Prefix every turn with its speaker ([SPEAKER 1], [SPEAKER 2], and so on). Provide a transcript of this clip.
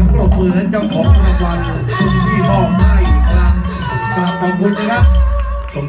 [SPEAKER 1] ียงปรบมือและเจ้าของรางวัลที่มอบให้อีกครั้งกราบขอบคุณนะครับสม